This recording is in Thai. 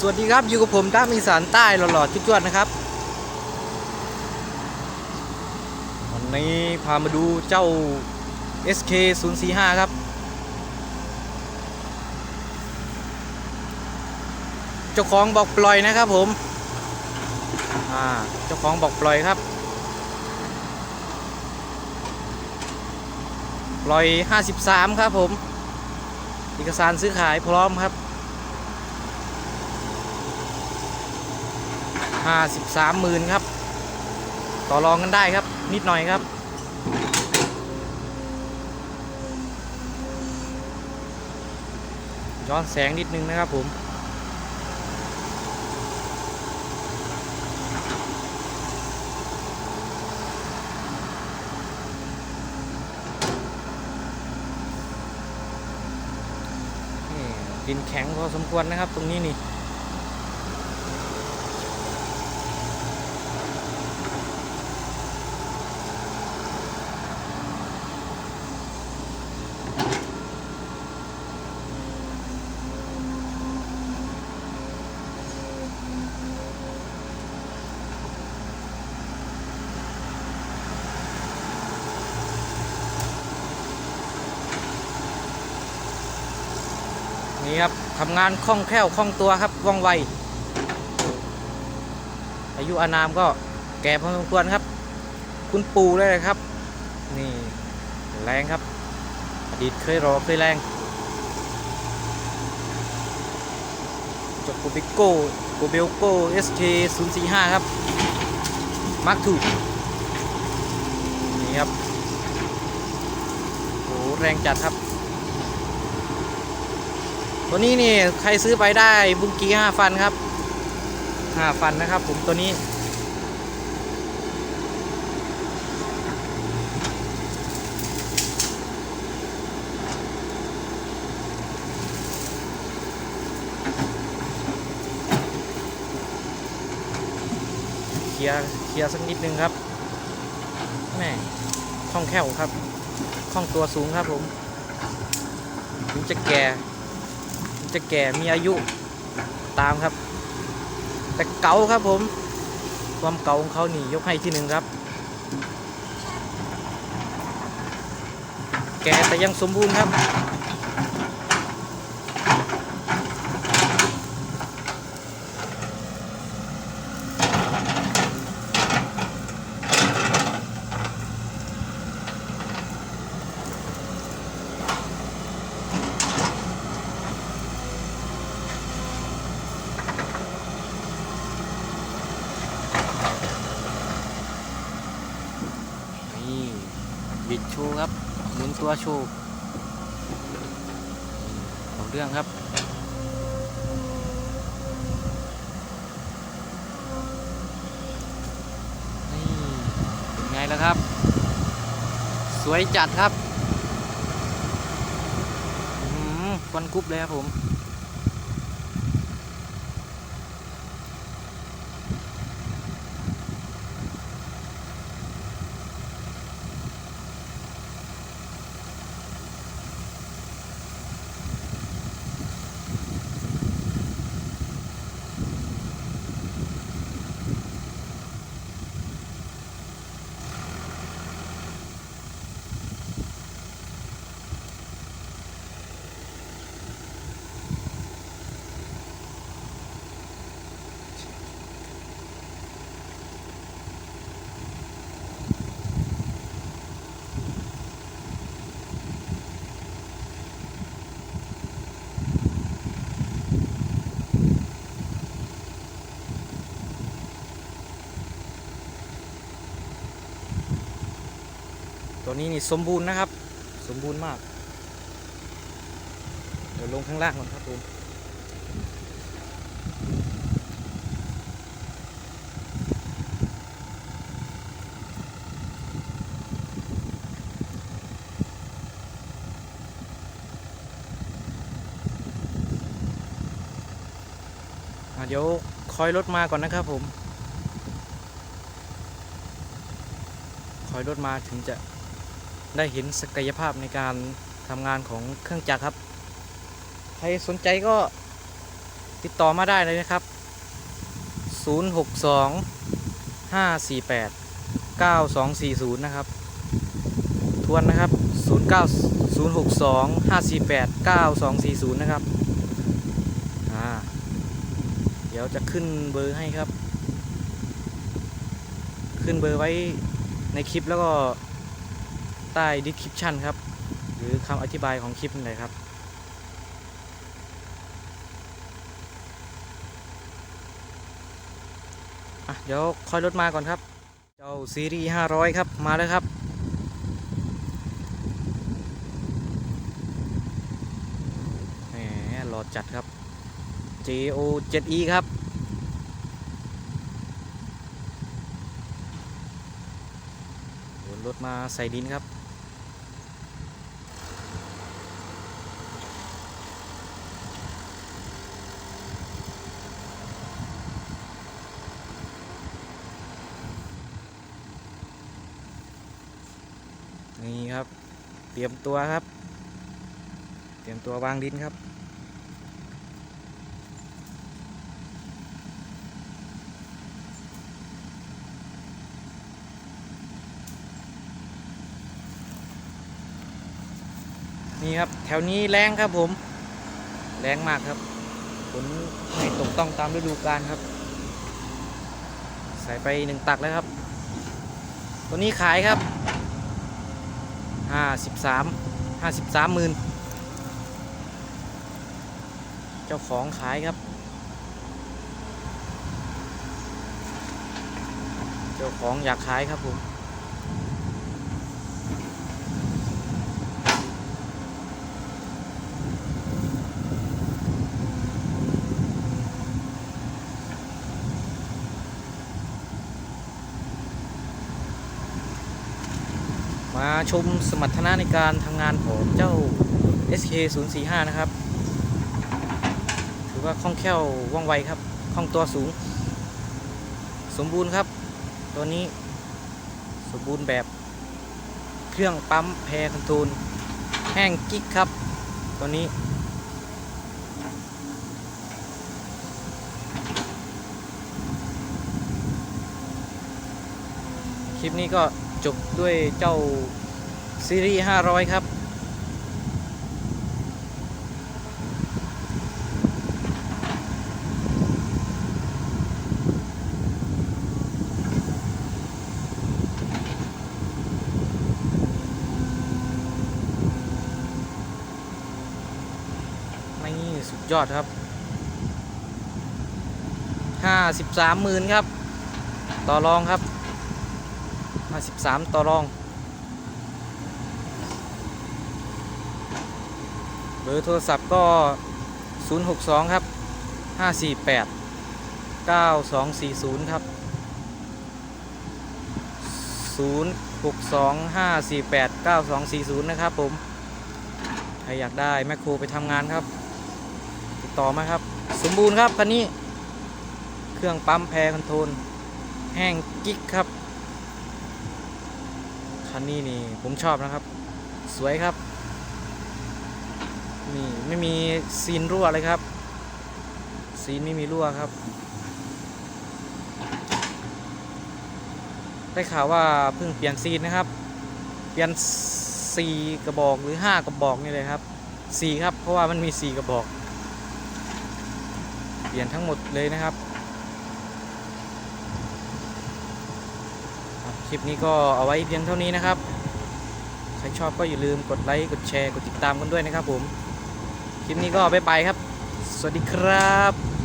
สวัสดีครับ อยู่กับผมด้ามอีสานใต้หล่อๆจุดๆนะครับ วันนี้พามาดูเจ้า SK 0 4 5ครับ เจ้าของบอกปล่อยนะครับผมอ่าเจ้าของบอกปล่อยครับ ปล่อย 53 ครับผม เอกสารซื้อขายพร้อมครับ ห้าสิบสามหมื่นครับ ต่อรองกันได้ครับ นิดหน่อยครับ ย้อนแสงนิดนึงนะครับผมดินแข็งพอสมควรนะครับ ตรงนี้นี่ นี่ครับทำงานคล่องแคล่วคล่องตัวครับว่องไว อายุอานามก็แก่พอสมควรครับ คุณปูเลยครับ นี่แรงครับ อดีตเคยรอเคยแรงจบโกบิโก้โกเบลโก้ SK 0 4 5ครับ มาร์คทูนี่ครับโหแรงจัดครับ ตัวนี้นี่ใครซื้อไปได้บุ้งกี้ห้าฟันครับห้าฟันนะครับ ผมตัวนี้ เคลียร์เคลียร์สักนิดนึงครับแม่คล่องแคล่วครับคล่องตัวสูงครับผม ถึงจะแก่ จะแก่มีอายุตามครับ แต่เก่าครับผม ความเก่าของเขานี่ยกให้ที่หนึ่งครับ แก่แต่ยังสมบูรณ์ครับ นี่บิดโชว์ครับหมุนตัวชว์เอาเรื่องครับนี่เป็นไงล่ะครับ สวยจัดครับควันกรุ๊บเลยครับผม นี้นี่สมบูรณ์นะครับ สมบูรณ์มาก เดี๋ยวลงข้างล่างก่อนครับผมเดี๋ยวคอยรถมาก่อนนะครับผม คอยรถมาถึงจะ ได้เห็นศักยภาพในการทำงานของเครื่องจักรครับ ใครสนใจก็ติดต่อมาได้เลยนะครับ 062 548 9240 นะครับ ทวนนะครับ 09 062 548 9240 นะครับ อ่า เดี๋ยวจะขึ้นเบอร์ให้ครับ ขึ้นเบอร์ไว้ในคลิปแล้วก็ ใต้ description ครับ หรือคำอธิบายของคลิปนี่เลยครับ เดี๋ยวคอยรถมาก่อนครับ เจ้าซีรีส์500 ครับ มาแล้วครับแหมรอจัดครับ JO 7E ครับวนรถมาใส่ดินครับ นี่ครับ เตรียมตัวครับ เตรียมตัววางดินครับ นี่ครับแถวนี้แรงครับผม แรงมากครับฝนไม่ตกต้องตามฤดูกาลครับ ใส่ไปหนึ่งตักแล้วครับ ตัวนี้ขายครับ ห้าสิบสามห้าสิบสามหมื่นเจ้าของขายครับ เจ้าของอยากขายครับผม มาชมสมรรถนะในการทำงานของเจ้า SK 0 4 5นะครับ ถือว่าคล่องแคล่วว่องไวครับ คล่องตัวสูง สมบูรณ์ครับ ตัวนี้สมบูรณ์แบบเครื่องปั๊มแพรคอนโทรลแห้งกิ๊กครับ ตัวนี้คลิปนี้ก็ จบด้วยเจ้าซีรีส์500 ครับ นี่สุดยอดครับ 53หมื่นครับ ต่อรองครับ 53 ต่อรอง เบอร์โทรศัพท์ก็ 062 ครับ 548 9240 ครับ 062 548 9240 นะครับผม ใครอยากได้แมคโครไปทำงานครับ ติดต่อมาครับ สมบูรณ์ครับคันนี้ เครื่องปั๊มแพรคอนโทรลแห้งกิ๊กครับ คันนี้นี่ผมชอบนะครับ สวยครับ นี่ไม่มีซีนรั่วเลยครับ ซีนไม่มีรั่วครับ ได้ข่าวว่าเพิ่งเปลี่ยนซีนนะครับ เปลี่ยนสี่กระบอกหรือห้ากระบอกนี่เลยครับสี่ครับ เพราะว่ามันมีสี่กระบอก เปลี่ยนทั้งหมดเลยนะครับครับ คลิปนี้ก็เอาไว้เพียงเท่านี้นะครับ ใครชอบก็อย่าลืมกดไลค์กดแชร์กดติดตามกันด้วยนะครับผม คลิปนี้ก็บ๊ายบายครับ สวัสดีครับ